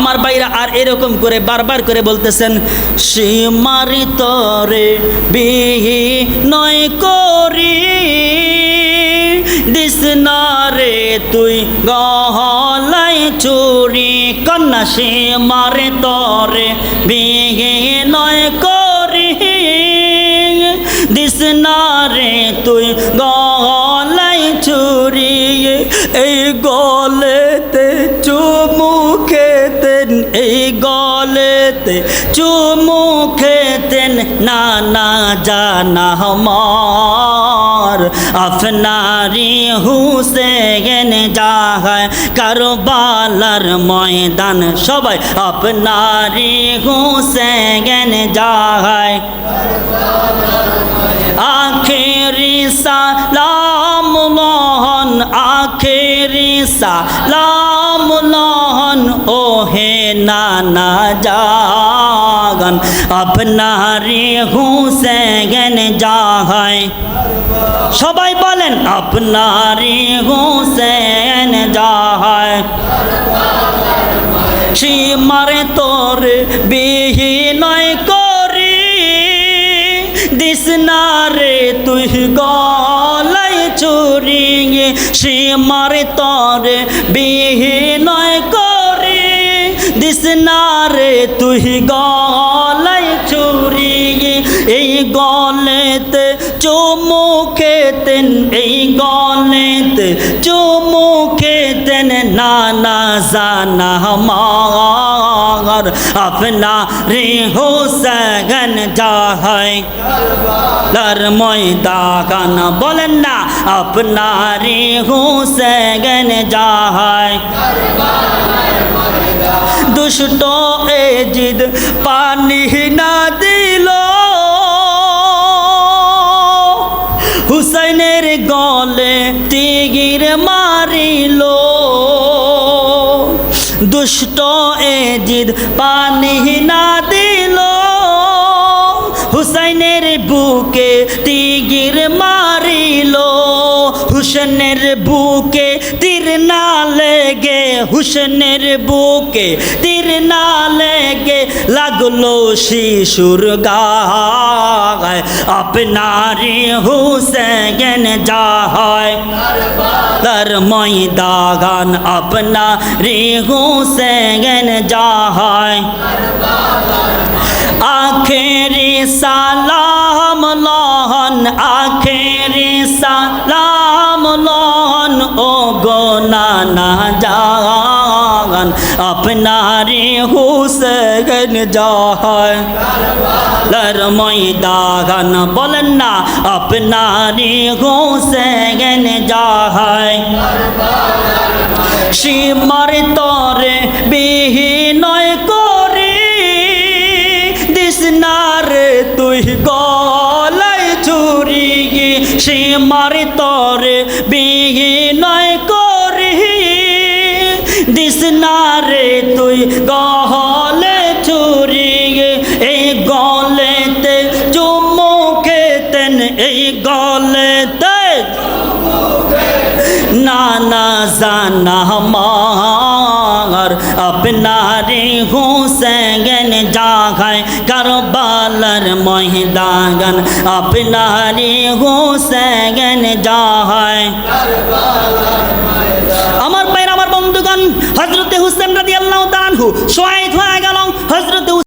আমার বাইরা আর এরকম করে বারবার করে বলতেছেন, সীমারি তরে বিহি নয় করি দিস না রে তুই গহলাই চুরি, কন্যা সীমারি তরে বিহি নয় করি দিস না রে তুই এই গলেতে চুমু খেতেন না না জানা হমার আফনারি হুসেন যাহায় কারবালার ময়দান, সবাই আপনারি হুসেন যাহায় আখেরি সালাম আখেরি সালাম লহন ও হে নানা জাগন। আপনারি হুসেন যাহায় সবাই বলেন, আপনারি হুসেন যাহায় সীমারে তোর বিহীনয় করি, দিস না রে তুই গলাই চুরি। সীমারে তোর বিহীনয় করি। দিস না রে তুই গলাই চুরি। এই গলেতে চুমু খেতেন, এই গলেতে খেতেন। নানা জানা আমার আপনা রে হোসেন যাহাই লার ময়দান বলেন না, আপনা রে হোসেন যাহাই দুষ্ট এ জিদ পানি না দিল। হুসাইনের গলে তিগির মারিল। দুষ্ট এ জিদ পানি না দিল। হুসাইনের বুকে হুসেনের বুকে তীর না লেগে হুসেনের বুকে তীর না লেগে লাগল শিশুর গায় আপনারি হুসেন যাহায় তার ময়দাগান আপনা রে হুসেন যাহায় আখেরি সালাম লহন আখেরি নানা জাগান আপনারি হুসেন যাহায় লর ময়দাগান বলেন না আপনারি হুসেন যাহায় সীমার তরে বিহীনয় করি দিস না রে তুই গলাই চুরি সীমার তরে বিহীনয় না রে তুই গহলে চুরি এই গলেতে চুমু খেতেন, এই গলেতে নানা জানা মার, আপনারে হুসেন জাগায় কারবালার ময়দান, আপনারে হুসেন জাহায় বাইর আমার